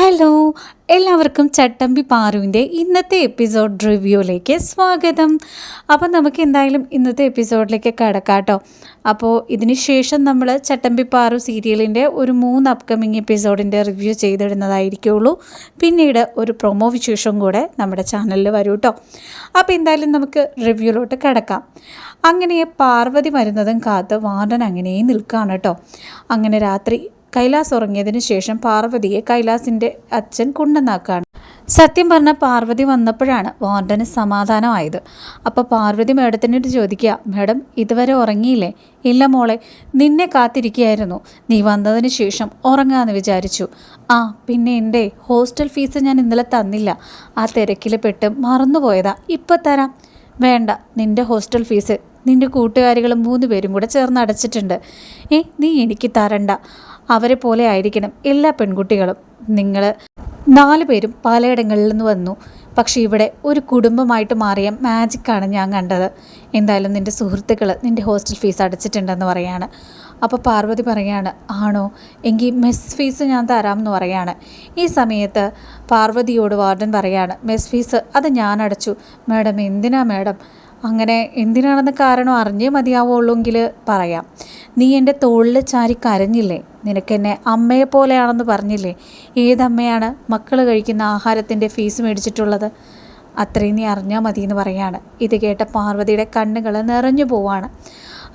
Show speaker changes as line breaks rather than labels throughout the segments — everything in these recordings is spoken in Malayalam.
ഹലോ എല്ലാവർക്കും ചട്ടമ്പി പാറുവിന്റെ ഇന്നത്തെ എപ്പിസോഡ് റിവ്യൂയിലേക്ക് സ്വാഗതം. അപ്പോൾ നമുക്ക് എന്തായാലും ഇന്നത്തെ എപ്പിസോഡിലേക്ക് കടക്കാട്ടോ അപ്പോൾ ഇതിന് ശേഷം നമ്മൾ ചട്ടമ്പി പാറു സീരിയലിന്റെ ഒരു മൂന്ന് അപ്കമിങ് എപ്പിസോഡിന്റെ റിവ്യൂ ചെയ്തിടുന്നതായിരിക്കുള്ളൂ. പിന്നീട് ഒരു പ്രൊമോ വിശേഷം കൂടെ നമ്മുടെ ചാനലിൽ വരും കേട്ടോ. അപ്പോൾ എന്തായാലും നമുക്ക് റിവ്യൂലോട്ട് കിടക്കാം. അങ്ങനെ പാർവതി വരുന്നതും കാത്ത് വാർഡൻ അങ്ങനെ നിൽക്കുകയാണ് കേട്ടോ. അങ്ങനെ രാത്രി കൈലാസ് ഉറങ്ങിയതിന് ശേഷം പാർവതിയെ കൈലാസിന്റെ അച്ഛൻ കുണ്ടനാക്കാണ് സത്യം പറഞ്ഞ പാർവതി വന്നപ്പോഴാണ് വാർഡന് സമാധാനമായത്. അപ്പോൾ പാർവതി മേഡത്തിനോട് ചോദിക്കുക മേഡം ഇതുവരെ ഉറങ്ങിയില്ലേ? ഇല്ല മോളെ നിന്നെ കാത്തിരിക്കുകയായിരുന്നു. നീ വന്നതിന് ശേഷം ഉറങ്ങാമെന്ന് വിചാരിച്ചു. ആ പിന്നെ എന്റെ ഹോസ്റ്റൽ ഫീസ് ഞാൻ ഇന്നലെ തന്നില്ല. ആ തിരക്കിൽ പെട്ട് മറന്നുപോയതാ. ഇപ്പം തരാം. വേണ്ട നിന്റെ ഹോസ്റ്റൽ ഫീസ്. നിന്റെ കൂട്ടുകാരികളും മൂന്ന് പേരും കൂടെ ചേർന്ന് അടച്ചിട്ടുണ്ട്. ഏ നീ എനിക്ക് തരണ്ട. അവരെ പോലെ ആയിരിക്കണം എല്ലാ പെൺകുട്ടികളും. നിങ്ങൾ നാല് പേരും പലയിടങ്ങളിൽ നിന്ന് വന്നു. പക്ഷേ ഇവിടെ ഒരു കുടുംബമായിട്ട് മാറിയ മാജിക്കാണ് ഞാൻ കണ്ടത്. എന്തായാലും നിന്റെ സുഹൃത്തുക്കൾ നിന്റെ ഹോസ്റ്റൽ ഫീസ് അടച്ചിട്ടുണ്ടെന്ന് പറയാണ്. അപ്പോൾ പാർവതി പറയാണ് ആണോ? എങ്കിൽ മെസ് ഫീസ് ഞാൻ തരാമെന്ന് പറയാണ്. ഈ സമയത്ത് പാർവതിയോട് വാർഡൻ പറയാണ് മെസ് ഫീസ് അത് ഞാൻ അടച്ചു. മാഡം എന്തിനാ മാഡം? അങ്ങനെ എന്തിനാണെന്ന് കാരണം അറിഞ്ഞേ മതിയാവുള്ളൂങ്കിൽ പറയാം. നീ എന്റെ തോളിൽ ചാരി കരഞ്ഞില്ലേ? നിനക്കെന്നെ അമ്മയെ പോലെയാണെന്ന് പറഞ്ഞില്ലേ? ഏതമ്മയാണ് മക്കൾ കഴിക്കുന്ന ആഹാരത്തിന്റെ ഫീസ് മേടിച്ചിട്ടുള്ളത്? അത്രയും നീ അറിഞ്ഞാൽ മതി എന്ന് പറയാണ്. ഇത് കേട്ട പാർവതിയുടെ കണ്ണുകൾ നിറഞ്ഞു പോവാണ്.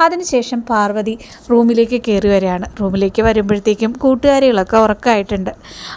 അതിനുശേഷം പാർവതി റൂമിലേക്ക് കയറി വരികയാണ് റൂമിലേക്ക് വരുമ്പോഴത്തേക്കും കൂട്ടുകാരികളൊക്കെ ഉറക്കമായിട്ടുണ്ട്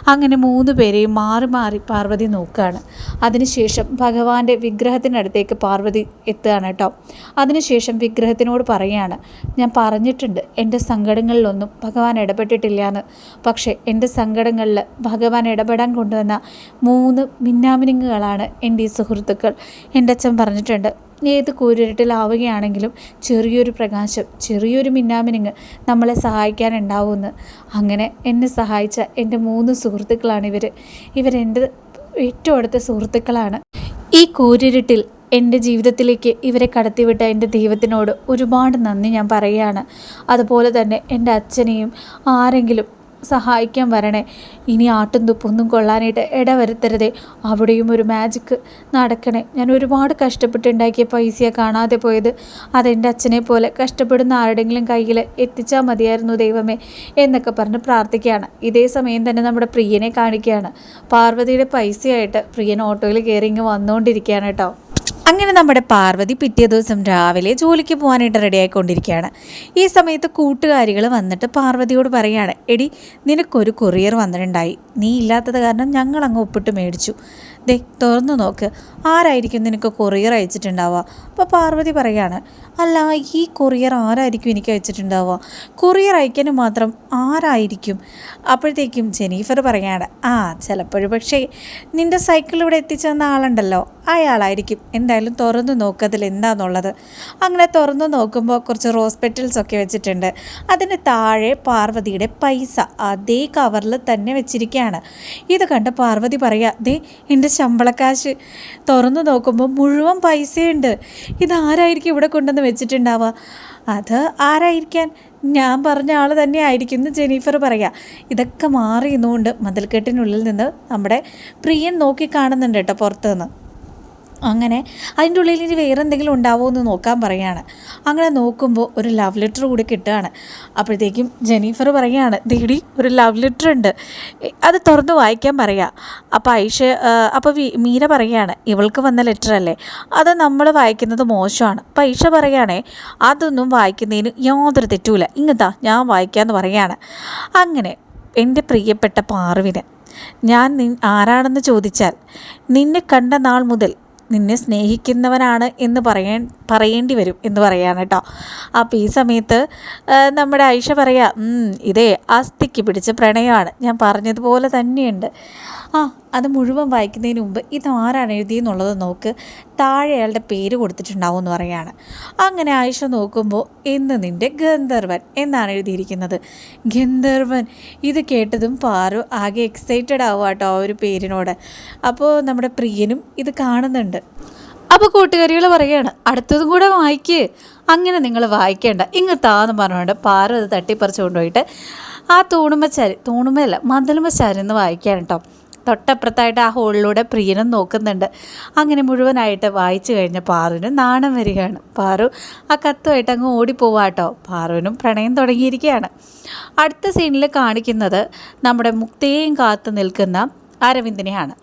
അങ്ങനെ മൂന്ന് പേരെയും മാറി മാറി പാർവതി നോക്കുകയാണ്. അതിനുശേഷം ഭഗവാന്റെ വിഗ്രഹത്തിനടുത്തേക്ക് പാർവതി എത്തുകയാണ് കേട്ടോ. അതിനുശേഷം വിഗ്രഹത്തിനോട് പറയുകയാണ് ഞാൻ പറഞ്ഞിട്ടുണ്ട് എന്റെ സങ്കടങ്ങളിലൊന്നും ഭഗവാൻ ഇടപെട്ടിട്ടില്ല എന്ന് പക്ഷേ എന്റെ സങ്കടങ്ങളിൽ ഭഗവാൻ ഇടപെടാൻ കൊണ്ടുവന്ന മൂന്ന് മിന്നാമിനുങ്ങുകളാണ് എന്റെ ഈ സുഹൃത്തുക്കൾ. എന്റെ അച്ഛൻ പറഞ്ഞിട്ടുണ്ട് ഏത് കൂരിരുട്ടിലാവുകയാണെങ്കിലും ചെറിയൊരു പ്രകാശം ചെറിയൊരു മിന്നാമിനുങ്ങ് നമ്മളെ സഹായിക്കാനുണ്ടാവുമെന്ന്. അങ്ങനെ എന്നെ സഹായിച്ച എന്റെ മൂന്ന് സുഹൃത്തുക്കളാണ് ഇവർ ഇവരെന്റെ ഏറ്റവും അടുത്ത സുഹൃത്തുക്കളാണ്. ഈ കൂരിരുട്ടിൽ എന്റെ ജീവിതത്തിലേക്ക് ഇവരെ കടത്തിവിട്ട എന്റെ ദൈവത്തിനോട് ഒരുപാട് നന്ദി ഞാൻ പറയുകയാണ്. അതുപോലെ തന്നെ എന്റെ അച്ഛനെയും ആരെങ്കിലും സഹായിക്കാൻ വരണേ. ഇനി ആട്ടും തുപ്പൊന്നും കൊള്ളാനായിട്ട് ഇടവരുത്തരുതേ. അവിടെയും ഒരു മാജിക്ക് നടക്കണേ. ഞാൻ ഒരുപാട് കഷ്ടപ്പെട്ടുണ്ടാക്കിയ പൈസ കാണാതെ പോയത്. അതെന്റെ അച്ഛനെ പോലെ കഷ്ടപ്പെടുന്ന ആരുടെങ്കിലും കയ്യിൽ എത്തിച്ചാൽ മതിയായിരുന്നു ദൈവമേ എന്നൊക്കെ പറഞ്ഞ് പ്രാർത്ഥിക്കുകയാണ്. ഇതേ സമയം തന്നെ നമ്മുടെ പ്രിയനെ കാണിക്കുകയാണ്. പാർവതിയുടെ പൈസയായിട്ട് പ്രിയൻ ഓട്ടോയിൽ കയറി ഇങ്ങ് വന്നുകൊണ്ടിരിക്കുകയാണ് കേട്ടോ. അങ്ങനെ നമ്മുടെ പാർവതി പിറ്റേ ദിവസം രാവിലെ ജോലിക്ക് പോകാനായിട്ട് റെഡി ആയിക്കൊണ്ടിരിക്കുകയാണ്. ഈ സമയത്ത് കൂട്ടുകാരികൾ വന്നിട്ട് പാർവതിയോട് പറയാണ് എടി നിനക്കൊരു കൊറിയർ വന്നിട്ടുണ്ടായി. നീ ഇല്ലാത്തത് കാരണം ഞങ്ങൾ അങ്ങ് ഒപ്പിട്ട് മേടിച്ചു. ദേ തുറന്നു നോക്ക്. ആരായിരിക്കും നിനക്ക് കൊറിയർ അയച്ചിട്ടുണ്ടാവുക? അപ്പോൾ പാർവതി പറയാണ് അല്ല ഈ കൊറിയർ ആരായിരിക്കും എനിക്ക് അയച്ചിട്ടുണ്ടാവുക കൊറിയർ അയക്കാനും മാത്രം ആരായിരിക്കും? അപ്പോഴത്തേക്കും ജെനീഫർ പറയാണ് ആ ചിലപ്പോഴും പക്ഷേ നിന്റെ സൈക്കിൾ ഇവിടെ എത്തിച്ചെന്ന ആളുണ്ടല്ലോ അയാളായിരിക്കും. എന്തായാലും തുറന്നു നോക്കതിൽ എന്താണെന്നുള്ളത് അങ്ങനെ തുറന്നു നോക്കുമ്പോൾ കുറച്ച് റോസ് പെറ്റൽസ് ഒക്കെ വെച്ചിട്ടുണ്ട്. അതിന് താഴെ പാർവതിയുടെ പൈസ അതേ കവറിൽ തന്നെ വെച്ചിരിക്കുകയാണ്. ഇത് കണ്ട് പാർവതി പറയുക ദേ എന്റെ ശമ്പളക്കാശ്. തുറന്നു നോക്കുമ്പോൾ മുഴുവൻ പൈസയുണ്ട്. ഇതാരായിരിക്കും ഇവിടെ കൊണ്ടുവന്ന് വെച്ചിട്ടുണ്ടാവുക. അത് ആരായിരിക്കാൻ? ഞാൻ പറഞ്ഞ ആൾ തന്നെ ആയിരിക്കും എന്ന് ജെനീഫർ പറയാം. ഇതൊക്കെ മാറി ഇന്നുകൊണ്ട് മതിൽക്കെട്ടിനുള്ളിൽ നിന്ന് നമ്മുടെ പ്രിയൻ നോക്കി കാണുന്നുണ്ട് കേട്ടോ പുറത്തുനിന്ന്. അങ്ങനെ അതിന്റെ ഉള്ളിൽ ഇനി വേറെ എന്തെങ്കിലും ഉണ്ടാവുമോ എന്ന് നോക്കാൻ പറയുകയാണ് അങ്ങനെ നോക്കുമ്പോൾ ഒരു ലവ് ലെറ്റർ കൂടി കിട്ടുകയാണ്. അപ്പോഴത്തേക്കും ജെനീഫർ പറയുകയാണ് ദേടി ഒരു ലവ് ലെറ്റർ ഉണ്ട്. അത് തുറന്ന് വായിക്കാൻ പറയാം. അപ്പോൾ ഐഷ അപ്പോൾ മീര പറയുകയാണ് ഇവൾക്ക് വന്ന ലെറ്റർ അല്ലേ? അത് നമ്മൾ വായിക്കുന്നത് മോശമാണ്. അപ്പോൾ ഐഷ പറയുകയാണേ അതൊന്നും വായിക്കുന്നതിന് യാതൊരു തെറ്റുമില്ല. ഇങ്ങത്താ ഞാൻ വായിക്കാമെന്ന് പറയുകയാണ്. അങ്ങനെ എന്റെ പ്രിയപ്പെട്ട പാർവിന് ഞാൻ നി ആരാണെന്ന് ചോദിച്ചാൽ നിന്നെ കണ്ട നാൾ മുതൽ നിന്നെ സ്നേഹിക്കുന്നവനാണ് എന്ന് പറയാൻ പറയേണ്ടി വരും എന്ന് പറയാണ് കേട്ടോ. അപ്പോൾ ഈ സമയത്ത് നമ്മുടെ ഐഷ പറയാ ഇതേ അസ്ഥിക്ക് പിടിച്ച പ്രണയമാണ്. ഞാൻ പറഞ്ഞതുപോലെ തന്നെയുണ്ട്. ആ അത് മുഴുവൻ വായിക്കുന്നതിന് മുമ്പ് ഇതാരാണ് എഴുതിയെന്നുള്ളത് നോക്ക്. താഴെ അയാളുടെ പേര് കൊടുത്തിട്ടുണ്ടാവും എന്ന് പറയുകയാണ്. അങ്ങനെ ആയിഷ നോക്കുമ്പോൾ എന്ന് നിന്റെ ഗന്ധർവൻ എന്നാണ് എഴുതിയിരിക്കുന്നത്. ഗന്ധർവൻ ഇത് കേട്ടതും പാറു ആകെ എക്സൈറ്റഡ് ആവുക കേട്ടോ ആ ഒരു പേരിനോട്. അപ്പോൾ നമ്മുടെ പ്രിയനും ഇത് കാണുന്നുണ്ട്. അപ്പോൾ കൂട്ടുകാരികൾ പറയുകയാണ് അടുത്തതും കൂടെ വായിക്ക്. അങ്ങനെ നിങ്ങൾ വായിക്കേണ്ട. ഇങ്ങ് താന്ന് പറഞ്ഞുകൊണ്ട് പാറ അത് തട്ടിപ്പറിച്ച് ആ തൂണുമച്ചാരി തൂണുമല്ല മന്ദലുമച്ചാരി എന്ന് വായിക്കാൻ കേട്ടോ. തൊട്ടപ്പുറത്തായിട്ട് ആ ഹോളിലൂടെ പ്രിയനും നോക്കുന്നുണ്ട്. അങ്ങനെ മുഴുവനായിട്ട് വായിച്ചു കഴിഞ്ഞ പാറുവിന് നാണം വരികയാണ്. പാറു ആ കത്തുമായിട്ട് അങ്ങ് ഓടിപ്പോവാട്ടോ. പാറുവിനും പ്രണയം തുടങ്ങിയിരിക്കുകയാണ്. അടുത്ത സീനിൽ കാണിക്കുന്നത് നമ്മുടെ മുക്തയെയും കാത്തു നിൽക്കുന്ന അരവിന്ദിനെയാണ്.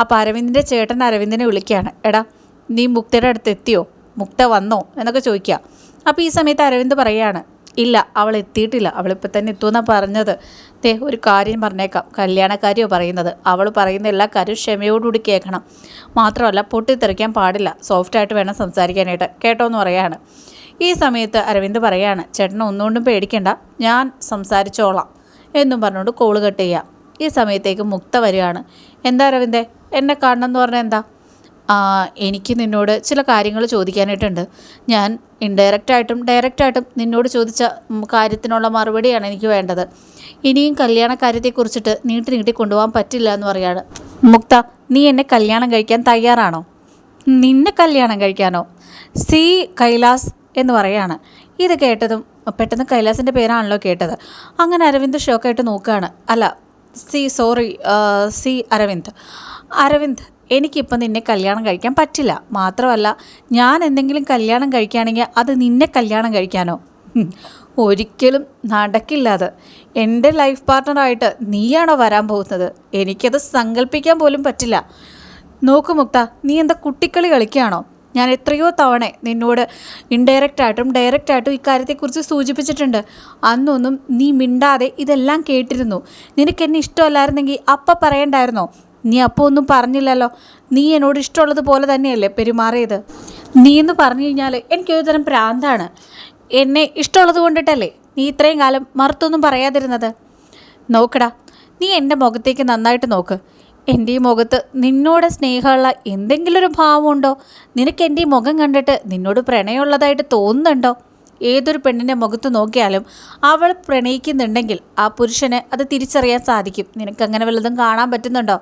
അപ്പോൾ അരവിന്ദിന്റെ ചേട്ടൻ അരവിന്ദിനെ വിളിക്കുകയാണ്. എടാ നീ മുക്തയുടെ അടുത്ത് എത്തിയോ മുക്ത വന്നോ? എന്നൊക്കെ ചോദിക്കുക. അപ്പോൾ ഈ സമയത്ത് അരവിന്ദ് പറയുകയാണ് ഇല്ല അവൾ എത്തിയിട്ടില്ല. അവളിപ്പോൾ തന്നെ എത്തുമെന്നാണ് പറഞ്ഞത്? ദേ ഒരു കാര്യം പറഞ്ഞേക്കാം. കല്യാണക്കാരിയോ പറയുന്നത്. അവൾ പറയുന്ന എല്ലാ കാര്യവും ക്ഷമയോടുകൂടി കേൾക്കണം. മാത്രമല്ല പൊട്ടിത്തെറിക്കാൻ പാടില്ല. സോഫ്റ്റായിട്ട് വേണം സംസാരിക്കാനായിട്ട്. കേട്ടോ എന്ന് പറയാണ്. ഈ സമയത്ത് അരവിന്ദ് പറയാണ് ചേട്ടൻ ഒന്നുകൊണ്ടും പേടിക്കണ്ട. ഞാൻ സംസാരിച്ചോളാം. എന്നും പറഞ്ഞുകൊണ്ട് കോൾ കട്ട് ചെയ്യാം. ഈ സമയത്തേക്ക് മുക്ത വരികയാണ്. എന്താ അരവിന്ദേ? എന്നെ കാണണം എന്ന് പറഞ്ഞാൽ എന്താ? എനിക്ക് നിന്നോട് ചില കാര്യങ്ങൾ ചോദിക്കാനായിട്ടുണ്ട്. ഞാൻ ഇൻഡയറക്റ്റായിട്ടും ഡയറക്റ്റായിട്ടും നിന്നോട് ചോദിച്ച കാര്യത്തിനുള്ള മറുപടിയാണ് എനിക്ക് വേണ്ടത്. ഇനിയും കല്യാണ കാര്യത്തെക്കുറിച്ചിട്ട് നീട്ടി നീട്ടി കൊണ്ടുപോകാൻ പറ്റില്ല എന്ന് പറയാണ്. മുക്ത നീ എന്നെ കല്യാണം കഴിക്കാൻ തയ്യാറാണോ? നിന്നെ കല്യാണം കഴിക്കാനോ? സി. കൈലാസ് എന്ന് പറയാണ്. ഇത് കേട്ടതും പെട്ടെന്ന് കൈലാസിന്റെ പേരാണല്ലോ കേട്ടത്. അങ്ങനെ അരവിന്ദ് ഷോക്കായിട്ട് നോക്കുകയാണ്. അല്ല സി സോറി സി അരവിന്ദ്. അരവിന്ദ് എനിക്കിപ്പം നിന്നെ കല്യാണം കഴിക്കാൻ പറ്റില്ല. മാത്രമല്ല ഞാൻ എന്തെങ്കിലും കല്യാണം കഴിക്കുകയാണെങ്കിൽ അത് നിന്നെ കല്യാണം കഴിക്കാനോ? ഒരിക്കലും നടക്കില്ല അത്. എന്റെ ലൈഫ് പാർട്ട്ണറായിട്ട് നീയാണോ വരാൻ പോകുന്നത്? എനിക്കത് സങ്കല്പിക്കാൻ പോലും പറ്റില്ല. നോക്കു മുക്ത നീ എന്താ കുട്ടിക്കളി കളിക്കുകയാണോ? ഞാൻ എത്രയോ തവണ നിന്നോട് ഇൻഡയറക്റ്റായിട്ടും ഡയറക്റ്റായിട്ടും ഇക്കാര്യത്തെക്കുറിച്ച് സൂചിപ്പിച്ചിട്ടുണ്ട്. അന്നൊന്നും നീ മിണ്ടാതെ ഇതെല്ലാം കേട്ടിരുന്നു. നിനക്ക് എന്നെ ഇഷ്ടമല്ലായിരുന്നെങ്കിൽ അപ്പം പറയണ്ടായിരുന്നോ? നീ അപ്പോൾ ഒന്നും പറഞ്ഞില്ലല്ലോ. നീ എന്നോട് ഇഷ്ടമുള്ളത് പോലെ തന്നെയല്ലേ പെരുമാറിയത്? നീ എന്ന് പറഞ്ഞു കഴിഞ്ഞാൽ എനിക്കൊരു തരം പ്രാന്താണ്. എന്നെ ഇഷ്ടമുള്ളത് കൊണ്ടിട്ടല്ലേ നീ ഇത്രയും കാലം മറുത്തൊന്നും പറയാതിരുന്നത്? നോക്കടാ നീ എന്റെ മുഖത്തേക്ക് നന്നായിട്ട് നോക്ക്. എന്റെ ഈ മുഖത്ത് നിന്നോട് സ്നേഹമുള്ള എന്തെങ്കിലും ഒരു ഭാവമുണ്ടോ? നിനക്ക് എന്റെ ഈ മുഖം കണ്ടിട്ട് നിന്നോട് പ്രണയമുള്ളതായിട്ട് തോന്നുന്നുണ്ടോ? ഏതൊരു പെണ്ണിന്റെ മുഖത്ത് നോക്കിയാലും അവൾ പ്രണയിക്കുന്നുണ്ടെങ്കിൽ ആ പുരുഷന് അത് തിരിച്ചറിയാൻ സാധിക്കും. നിനക്കങ്ങനെ വല്ലതും കാണാൻ പറ്റുന്നുണ്ടോ?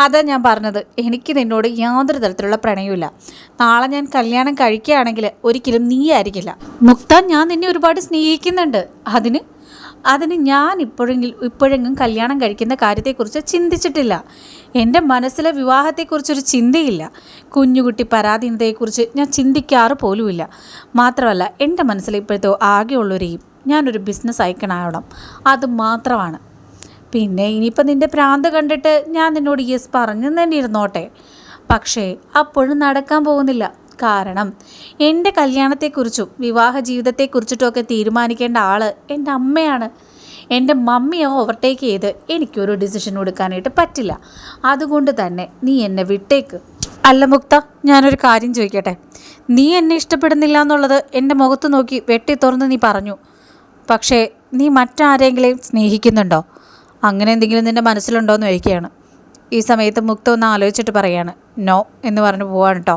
അതാ ഞാൻ പറഞ്ഞത്. എനിക്ക് നിന്നോട് യാതൊരു തരത്തിലുള്ള പ്രണയമില്ല നാളെ ഞാൻ കല്യാണം കഴിക്കുകയാണെങ്കിൽ ഒരിക്കലും നീ ആയിരിക്കില്ല മുക്ത ഞാൻ നിന്നെ ഒരുപാട് സ്നേഹിക്കുന്നുണ്ട്. അതിന് അതിന് ഞാൻ ഇപ്പോഴെങ്കിൽ ഇപ്പോഴെങ്കിലും കല്യാണം കഴിക്കുന്ന കാര്യത്തെക്കുറിച്ച് ചിന്തിച്ചിട്ടില്ല. എന്റെ മനസ്സിലെ വിവാഹത്തെക്കുറിച്ചൊരു ചിന്തയില്ല. കുഞ്ഞുകുട്ടി പരാധീനതയെക്കുറിച്ച് ഞാൻ ചിന്തിക്കാറ് പോലുമില്ല. മാത്രമല്ല എന്റെ മനസ്സിൽ ഇപ്പോഴത്തെ ആകെയുള്ളവരെയും ഞാനൊരു ബിസിനസ് അയക്കണാവണം അത് മാത്രമാണ്. പിന്നെ ഇനിയിപ്പോൾ നിന്റെ പ്രാന്ത് കണ്ടിട്ട് ഞാൻ നിന്നോട് യെസ് പറഞ്ഞു തന്നെ ഇരുന്നോട്ടെ. പക്ഷേ അപ്പോഴും നടക്കാൻ പോകുന്നില്ല. കാരണം. എന്റെ കല്യാണത്തെക്കുറിച്ചും വിവാഹ ജീവിതത്തെക്കുറിച്ചിട്ടുമൊക്കെ തീരുമാനിക്കേണ്ട ആൾ എന്റെ അമ്മയാണ്. എന്റെ മമ്മിയെ ഓവർടേക്ക് ചെയ്ത് എനിക്കൊരു ഡിസിഷൻ എടുക്കാനായിട്ട് പറ്റില്ല. അതുകൊണ്ട് തന്നെ നീ എന്നെ വിട്ടേക്ക്. അല്ല മുക്ത ഞാനൊരു കാര്യം ചോദിക്കട്ടെ? നീ എന്നെ ഇഷ്ടപ്പെടുന്നില്ല എന്നുള്ളത് എന്റെ മുഖത്ത് നോക്കി വെട്ടി തുറന്ന് നീ പറഞ്ഞു. പക്ഷേ നീ മറ്റാരെങ്കിലും സ്നേഹിക്കുന്നുണ്ടോ? അങ്ങനെ എന്തെങ്കിലും നിന്റെ മനസ്സിലുണ്ടോ എന്ന് ചോദിക്കുകയാണ് ഈ സമയത്ത് മുക്ത ഒന്ന് ആലോചിച്ചിട്ട് പറയാണ് നോ എന്ന് പറഞ്ഞു പോവാണ് കേട്ടോ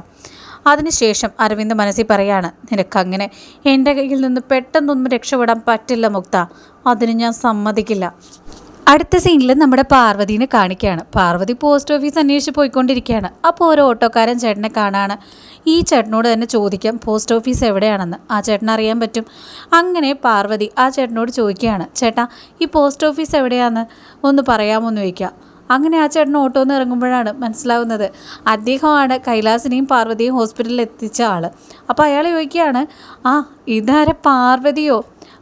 അതിനുശേഷം അരവിന്ദ് മനസ്സിൽ പറയാണ് നിനക്കങ്ങനെ എന്റെ കയ്യിൽ നിന്ന് പെട്ടെന്നൊന്നും രക്ഷപ്പെടാൻ പറ്റില്ല മുക്ത. അതിന് ഞാൻ സമ്മതിക്കില്ല. അടുത്ത സീനിൽ നമ്മുടെ പാർവതിനെ കാണിക്കുകയാണ്. പാർവതി പോസ്റ്റ് ഓഫീസ് അന്വേഷിച്ച് പോയിക്കൊണ്ടിരിക്കുകയാണ്. അപ്പോൾ ഒരു ഓട്ടോക്കാരൻ ചേട്ടനെ കാണാണ്. ഈ ചേട്ടനോട് തന്നെ ചോദിക്കാം പോസ്റ്റ് ഓഫീസ് എവിടെയാണെന്ന്? ആ ചേട്ടൻ അറിയാൻ പറ്റും. അങ്ങനെ പാർവതി ആ ചേട്ടനോട് ചോദിക്കുകയാണ് ചേട്ടാ ഈ പോസ്റ്റ് ഓഫീസ് എവിടെയാണെന്ന് ഒന്ന് പറയാമോ എന്ന് ചോദിക്കുക. അങ്ങനെ ആ ചേട്ടൻ ഓട്ടോ നിന്ന് ഇറങ്ങുമ്പോഴാണ് മനസ്സിലാവുന്നത്. അദ്ദേഹമാണ് കൈലാസിനെയും പാർവതിയും ഹോസ്പിറ്റലിൽ എത്തിച്ച ആൾ അപ്പോൾ അയാൾ ചോദിക്കുകയാണ് ആ ഇതാരെ പാർവതിയോ?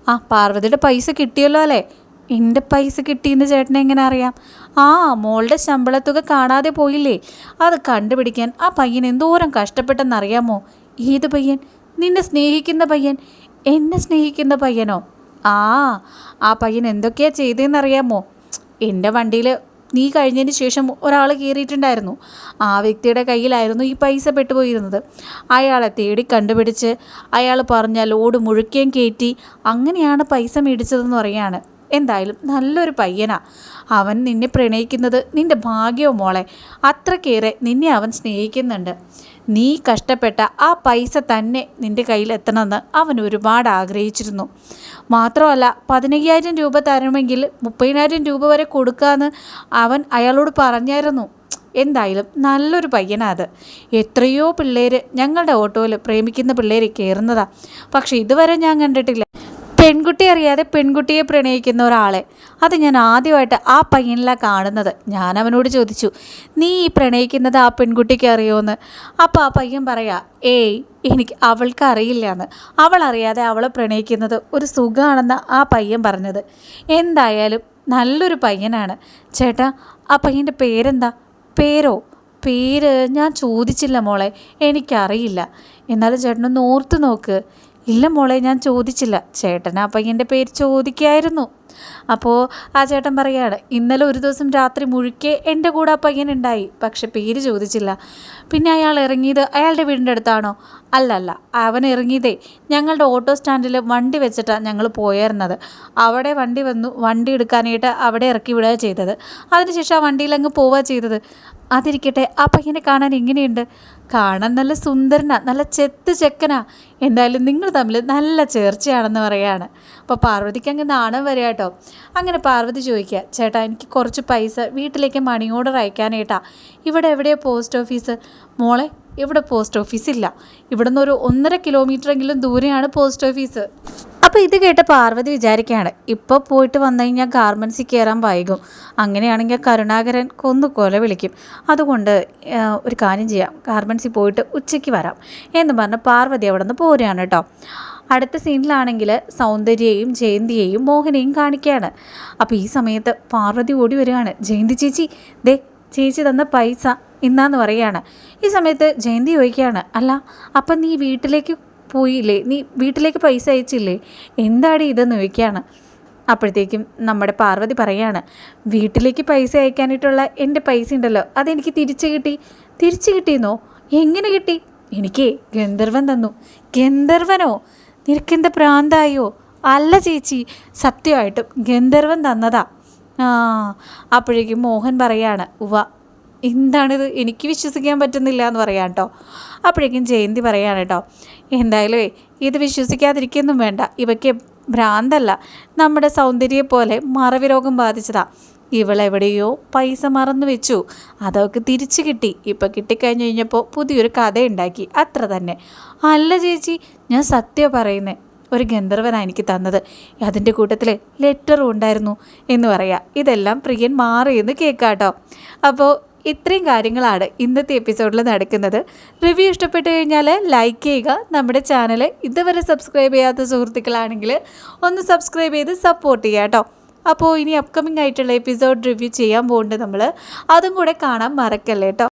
ആ പാർവതിയുടെ പൈസ കിട്ടിയല്ലോ അല്ലേ? എന്റെ പൈസ കിട്ടിയെന്ന് ചേട്ടനെ എങ്ങനെ അറിയാം? ആ മോളുടെ ശമ്പളത്തുക കാണാതെ പോയില്ലേ? അത് കണ്ടുപിടിക്കാൻ ആ പയ്യൻ എന്തോരം കഷ്ടപ്പെട്ടെന്നറിയാമോ? ഏത് പയ്യൻ? നിന്നെ സ്നേഹിക്കുന്ന പയ്യൻ. എന്നെ സ്നേഹിക്കുന്ന പയ്യനോ? ആ ആ പയ്യൻ എന്തൊക്കെയാ ചെയ്തതെന്നറിയാമോ എന്റെ വണ്ടിയിൽ നീ കഴിഞ്ഞതിന് ശേഷം ഒരാൾ കയറിയിട്ടുണ്ടായിരുന്നു. ആ വ്യക്തിയുടെ കയ്യിലായിരുന്നു ഈ പൈസ പെട്ടുപോയിരുന്നത്. അയാളെ തേടി കണ്ടുപിടിച്ച് അയാൾ പറഞ്ഞ ലോഡ് മുഴുക്കുകയും കയറ്റി അങ്ങനെയാണ് പൈസ മേടിച്ചതെന്ന് പറയാണ് എന്തായാലും നല്ലൊരു പയ്യനാ. അവൻ നിന്നെ പ്രണയിക്കുന്നത് നിന്റെ ഭാഗ്യവും മോളെ? അത്രക്കേറെ നിന്നെ അവൻ സ്നേഹിക്കുന്നുണ്ട്. നീ കഷ്ടപ്പെട്ട ആ പൈസ തന്നെ നിന്റെ കയ്യിൽ എത്തണമെന്ന് അവൻ ഒരുപാട് ആഗ്രഹിച്ചിരുന്നു. മാത്രമല്ല പതിനയ്യായിരം രൂപ തരണമെങ്കിൽ മുപ്പതിനായിരം രൂപ വരെ കൊടുക്കാമെന്ന് അവൻ അയാളോട് പറഞ്ഞായിരുന്നു. എന്തായാലും നല്ലൊരു പയ്യനാ അത്. എത്രയോ പിള്ളേർ ഞങ്ങളുടെ ഓട്ടോയിൽ പ്രേമിക്കുന്ന പിള്ളേർ കയറുന്നതാണ് പക്ഷേ ഇതുവരെ ഞാൻ കണ്ടിട്ടില്ല. പെൺകുട്ടി അറിയാതെ പെൺകുട്ടിയെ പ്രണയിക്കുന്ന ഒരാളെ. അത് ഞാൻ ആദ്യമായിട്ട് ആ പയ്യനിലാണ് കാണുന്നത്. ഞാൻ അവനോട് ചോദിച്ചു നീ ഈ പ്രണയിക്കുന്നത് ആ പെൺകുട്ടിക്ക് അറിയുമെന്ന് അപ്പോൾ ആ പയ്യൻ പറയാ ഏയ് എനിക്ക് അവൾക്ക് അറിയില്ല എന്ന് അവൾ അറിയാതെ അവളെ പ്രണയിക്കുന്നത് ഒരു സുഖമാണെന്ന് ആ പയ്യൻ പറഞ്ഞത്. എന്തായാലും നല്ലൊരു പയ്യനാണ്. ചേട്ടാ ആ പയ്യന്റെ പേരെന്താ? പേരോ? പേര് ഞാൻ ചോദിച്ചില്ല മോളെ. എനിക്കറിയില്ല. എന്നാലും ചേട്ടനൊന്ന് ഓർത്ത് നോക്ക്. ഇല്ല മോളെ ഞാൻ ചോദിച്ചില്ല. ചേട്ടൻ ആ പയ്യന്റെ പേര് ചോദിക്കായിരുന്നു. അപ്പോൾ ആ ചേട്ടൻ പറയാണ് ഇന്നലെ ഒരു ദിവസം രാത്രി മുഴുക്കെ എന്റെ കൂടെ ആ പയ്യനുണ്ടായി പക്ഷെ പേര് ചോദിച്ചില്ല. പിന്നെ അയാൾ ഇറങ്ങിയത് അയാളുടെ വീടിന്റെ അടുത്താണോ? അല്ലല്ല അവൻ ഇറങ്ങിയതേ ഞങ്ങളുടെ ഓട്ടോ സ്റ്റാൻഡിൽ വണ്ടി വെച്ചിട്ടാണ് ഞങ്ങൾ പോയിരുന്നത്. അവിടെ വണ്ടി വന്നു. വണ്ടി എടുക്കാനായിട്ട് അവിടെ ഇറക്കി വിടുക ചെയ്തത്. അതിനുശേഷം ആ വണ്ടിയിൽ അങ്ങ് പോവുക ചെയ്തത്. അതിരിക്കട്ടെ ആ പയ്യനെ കാണാൻ എങ്ങനെയുണ്ട്? കാണാൻ നല്ല സുന്ദരനാ നല്ല ചെത്ത് ചെക്കനാ. എന്തായാലും നിങ്ങൾ തമ്മിൽ നല്ല ചേർച്ചയാണെന്ന് പറയാണ്. അപ്പോൾ പാർവതിക്ക് അങ്ങ് നാണം വരിക കേട്ടോ. അങ്ങനെ പാർവതി ചോദിക്കുക ചേട്ടാ എനിക്ക് കുറച്ച് പൈസ വീട്ടിലേക്ക് മണി ഓർഡർ അയക്കാനായിട്ടാ. ഇവിടെ എവിടെയാണ് പോസ്റ്റ് ഓഫീസ്? മോളെ ഇവിടെ പോസ്റ്റ് ഓഫീസ് ഇല്ല. ഇവിടെ നിന്ന് ഒരു ഒന്നര കിലോമീറ്റർ എങ്കിലും ദൂരെയാണ് പോസ്റ്റ് ഓഫീസ്. അപ്പോൾ ഇത് കേട്ട പാർവതി വിചാരിക്കുകയാണ് ഇപ്പോൾ പോയിട്ട് വന്നു കഴിഞ്ഞാൽ ഗാർമെൻസിൽ കയറാൻ വൈകും. അങ്ങനെയാണെങ്കിൽ കരുണാകരൻ കൊന്നു കൊല വിളിക്കും. അതുകൊണ്ട് ഒരു കാര്യം ചെയ്യാം. ഗാർമെൻസിൽ പോയിട്ട് ഉച്ചയ്ക്ക് വരാം. എന്ന് പറഞ്ഞ് പാർവതി അവിടെ നിന്ന് പോരുകയാണ് കേട്ടോ. അടുത്ത സീനിലാണെങ്കിൽ സൗന്ദര്യയും ജയന്തിയെയും മോഹനെയും കാണിക്കുകയാണ്. അപ്പോൾ ഈ സമയത്ത് പാർവതി ഓടി വരികയാണ്. ജയന്തി ചേച്ചി ദേ ചേച്ചി തന്ന പൈസ ഇന്നാന്ന് പറയാണ് ഈ സമയത്ത് ജയന്തി ചോദിക്കുകയാണ് അല്ല അപ്പം നീ വീട്ടിലേക്ക് പോയില്ലേ? നീ വീട്ടിലേക്ക് പൈസ അയച്ചില്ലേ? എന്താടി ഇതെന്ന് ചോദിക്കുകയാണ്. അപ്പോഴത്തേക്കും നമ്മുടെ പാർവതി പറയാണ് വീട്ടിലേക്ക് പൈസ അയക്കാനായിട്ടുള്ള എന്റെ പൈസ ഉണ്ടല്ലോ അതെനിക്ക് തിരിച്ചു കിട്ടി. തിരിച്ചു കിട്ടിയെന്നോ? എങ്ങനെ കിട്ടി? എനിക്ക് ഗന്ധർവൻ തന്നു. ഗന്ധർവനോ? നിനക്കെന്താ പ്രാന്തായോ? അല്ല ചേച്ചി സത്യമായിട്ടും ഗന്ധർവൻ തന്നതാ. ആ അപ്പോഴേക്കും മോഹൻ പറയാണ് ഉവ എന്താണിത്? എനിക്ക് വിശ്വസിക്കാൻ പറ്റുന്നില്ല എന്ന് പറയാം കേട്ടോ അപ്പോഴേക്കും ജയന്തി പറയാണ് കേട്ടോ എന്തായാലും ഇത് വിശ്വസിക്കാതിരിക്കൊന്നും വേണ്ട. ഇവയ്ക്ക് ഭ്രാന്തല്ല. നമ്മുടെ സൗന്ദര്യം പോലെ മറവി രോഗം ബാധിച്ചതാ. ഇവളെവിടെയോ പൈസ മറന്നു വെച്ചു. അതൊക്കെ തിരിച്ചു കിട്ടി. ഇപ്പം കിട്ടിക്കഴിഞ്ഞ് കഴിഞ്ഞപ്പോൾ പുതിയൊരു കഥ ഉണ്ടാക്കി അത്ര തന്നെ. അല്ല ചേച്ചി ഞാൻ സത്യം പറയുന്നേ. ഒരു ഗന്ധർവനാണ് എനിക്ക് തന്നത്. അതിന്റെ കൂട്ടത്തിൽ ലെറ്ററും ഉണ്ടായിരുന്നു എന്ന് പറയാം. ഇതെല്ലാം പ്രിയൻ മാറിയെന്ന് കേൾക്കാട്ടോ അപ്പോൾ ഇത്രയും കാര്യങ്ങളാണ് ഇന്നത്തെ എപ്പിസോഡിൽ നടക്കുന്നത്. റിവ്യൂ ഇഷ്ടപ്പെട്ടു കഴിഞ്ഞാൽ ലൈക്ക് ചെയ്യുക. നമ്മുടെ ചാനൽ ഇതുവരെ സബ്സ്ക്രൈബ് ചെയ്യാത്ത സുഹൃത്തുക്കളാണെങ്കിൽ ഒന്ന് സബ്സ്ക്രൈബ് ചെയ്ത് സപ്പോർട്ട് ചെയ്യുക കേട്ടോ. അപ്പോൾ ഇനി അപ്കമിംഗ് ആയിട്ടുള്ള എപ്പിസോഡ് റിവ്യൂ ചെയ്യാൻ പോകുന്നുണ്ട് നമ്മൾ അതും കൂടെ കാണാൻ മറക്കല്ലേ കേട്ടോ.